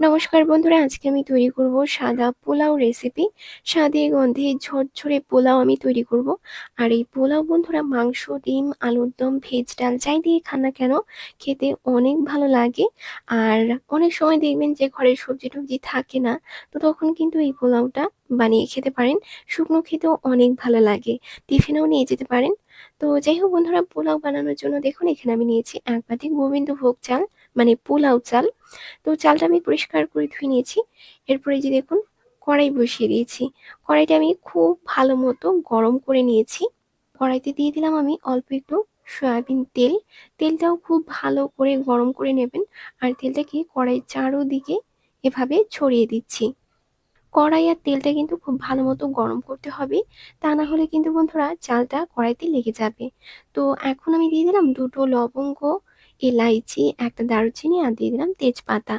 নমস্কার বন্ধুরা, আজকে আমি তৈরি করব সাদা পোলাও রেসিপি স্বাদে গন্ধে ঝরঝরে পোলাও আমি তৈরি করব। আর এই পোলাও বন্ধুরা, মাংস, ডিম, আলুর দম, ভেজ ডাল, যাই দিয়ে খান না কেন, খেতে অনেক ভালো লাগে। আর অনেক সময় দেখবেন যে ঘরের সবজি টবজি থাকে না, তো তখন কিন্তু এই পোলাওটা বানিয়ে খেতে পারেন। শুকনো খেতেও অনেক ভালো লাগে। টিফিনেও নিয়ে যেতে পারেন। তো যাই হোক বন্ধুরা, পোলাও বানানোর জন্য দেখুন, এখানে আমি নিয়েছি এক বাটি গোবিন্দভোগ চাল মানে পোলাও চাল। তো চালটা আমি পরিষ্কার করে ধুয়ে নিয়েছি। এরপরে যে দেখুন, কড়াই বসিয়ে দিয়েছি। কড়াইটা আমি খুব ভালো মতো গরম করে নিয়েছি। কড়াইতে দিয়ে দিলাম আমি অল্প একটু সয়াবিন তেল। তেলটাও খুব ভালো করে গরম করে নেবেন। আর তেলটাকে কড়াইয়ের চারোদিকে এভাবে ছড়িয়ে দিচ্ছি। কড়াই আর তেলটা কিন্তু খুব ভালো মতো গরম করতে হবে। তা না হলে কিন্তু বন্ধুরা চালটা কড়াইতে লেগে যাবে। তো এখন আমি দিয়ে দিলাম দুটো লবঙ্গ এলাইচি, একটা দারুচিনি আর দিয়ে দিলাম তেজপাতা।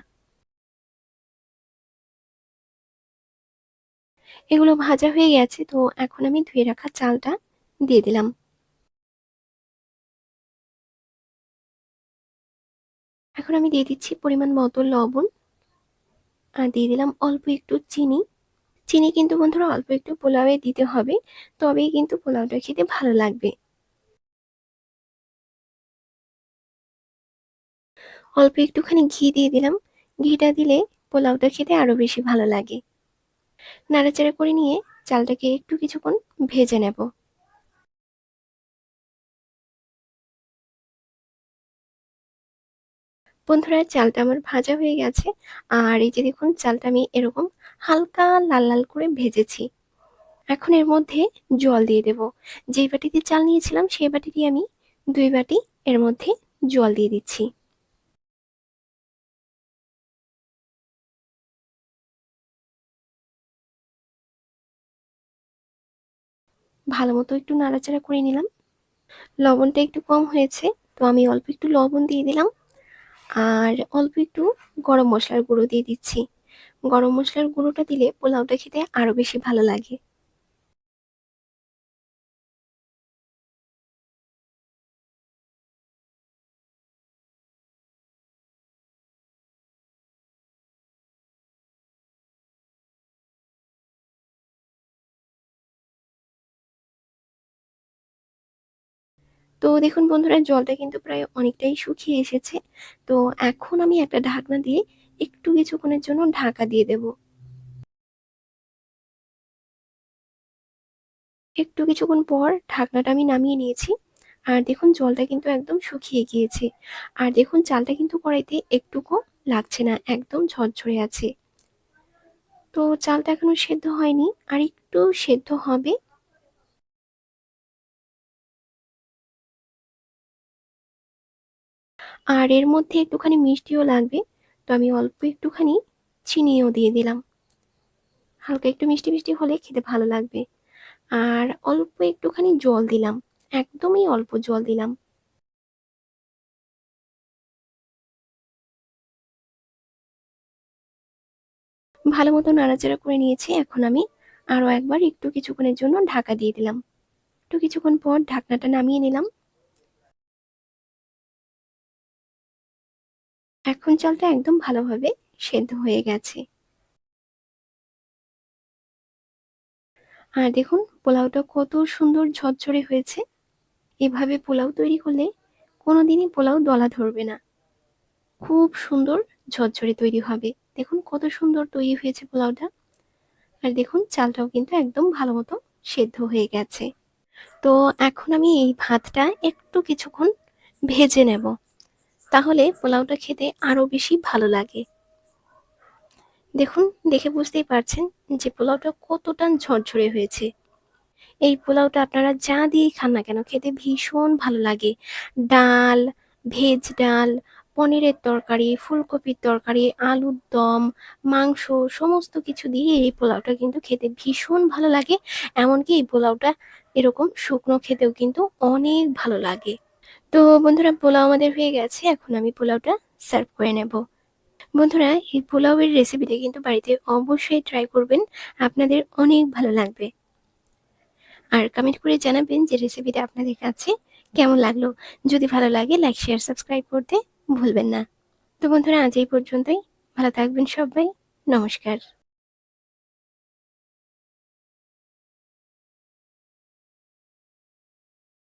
এগুলো ভাজা হয়ে গেছে, তো এখন আমি ধুয়ে রাখা চালটা দিয়ে দিলাম। এখন আমি দিয়ে দিচ্ছি পরিমাণ মতো লবণ আর দিয়ে দিলাম অল্প একটু চিনি। চিনি কিন্তু বন্ধুরা অল্প একটু পোলাওয়ে দিতে হবে, তবেই কিন্তু পোলাওটা খেতে ভালো লাগবে। অল্প একটুখানি ঘি দিয়ে দিলাম। ঘিটা দিলে পোলাওটা খেতে আরও বেশি ভালো লাগে। নাড়াচাড়া করে নিয়ে চালটাকে একটু কিছুক্ষণ ভেজে নেব। বন্ধুরা, চালটা আমার ভাজা হয়ে গেছে। আর এই যে দেখুন, চালটা আমি এরকম হালকা লাল লাল করে ভেজেছি। এখন এর মধ্যে জল দিয়ে দেব। যেই বাটিতে চাল নিয়েছিলাম, সেই বাটিতে আমি দুই বাটি এর মধ্যে জল দিয়ে দিচ্ছি। ভালো মতো একটু নাড়াচাড়া করে নিলাম। লবণটা একটু কম হয়েছে, তো আমি অল্প একটু লবণ দিয়ে দিলাম। আর অল্প একটু গরম মশলার গুঁড়ো দিয়ে দিচ্ছি। গরম মশলার গুঁড়োটা দিলে পোলাওটা খেতে আরও বেশি ভালো লাগে। তো দেখুন বন্ধুরা, জলটা কিন্তু প্রায় অনেকটাই শুকিয়ে এসেছে। তো এখন আমি একটা ঢাকনা দিয়ে একটু কিছুক্ষণের জন্য ঢাকা দিয়ে দেব। একটু কিছুক্ষণ পর ঢাকনাটা আমি নামিয়ে নিয়েছি। আর দেখুন, জলটা কিন্তু একদম শুকিয়ে গিয়েছে। আর দেখুন, চালটা কিন্তু কড়াইতে একটুকু লাগছে না, একদম ঝরঝরে আছে। তো চালটা এখনও সেদ্ধ হয়নি, আর একটু সেদ্ধ হবে আর এর মধ্যে একটুখানি মিষ্টিও লাগবে, তো আমি অল্প একটুখানি চিনিও দিয়ে দিলাম। হালকা একটু মিষ্টি মিষ্টি হলে খেতে ভালো লাগবে। আর অল্প একটুখানি জল দিলাম, একদমই অল্প জল দিলাম। ভালো মতো নাড়াচাড়া করে নিয়েছি, এখন আমি আরও একবার একটু কিছুক্ষণের জন্য ঢাকা দিয়ে দিলাম। একটু কিছুক্ষণ পর ঢাকনাটা নামিয়ে নিলাম। এখন চালটা একদম ভালোভাবে সেদ্ধ হয়ে গেছে। আর দেখুন, পোলাওটা কত সুন্দর ঝরঝরে হয়েছে। এভাবে পোলাও তৈরি করলে কোনোদিনই পোলাও দলা ধরবে না। খুব সুন্দর ঝরঝরে তৈরি হবে। দেখুন, কত সুন্দর তৈরি হয়েছে পোলাওটা। আর দেখুন, চালটাও কিন্তু একদম ভালো মতো সেদ্ধ হয়ে গেছে। তো এখন আমি এই ভাতটা একটু কিছুক্ষণ ভেজে নেব। তাহলে পোলাওটা খেতে আরও বেশি ভালো লাগে। দেখুন, দেখে বুঝতেই পারছেন যে পোলাওটা কতটা ঝরঝরে হয়েছে। এই পোলাওটা আপনারা যা দিয়ে খান না কেন, খেতে ভীষণ ভালো লাগে। ডাল, ভেজ ডাল, পনিরের তরকারি, ফুলকপির তরকারি, আলুর দম, মাংস, সমস্ত কিছু দিয়ে এই পোলাওটা কিন্তু খেতে ভীষণ ভালো লাগে। এমনকি এই পোলাওটা এরকম শুকনো খেতেও কিন্তু অনেক ভালো লাগে। তো বন্ধুরা, পোলাও আমাদের হয়ে গেছে। এখন আমি পোলাওটা সার্ভ করে নেব। বন্ধুরা, এই পোলাওয়ের রেসিপিটা কিন্তু বাড়িতে অবশ্যই ট্রাই করবেন। আপনাদের অনেক ভালো লাগবে। আর কমেন্ট করে জানাবেন যে রেসিপিটা আপনাদের কাছে কেমন লাগল। যদি ভালো লাগে লাইক শেয়ার সাবস্ক্রাইব করতে ভুলবেন না। তো বন্ধুরা, আজ এই পর্যন্তই। ভালো থাকবেন সবাই। নমস্কার।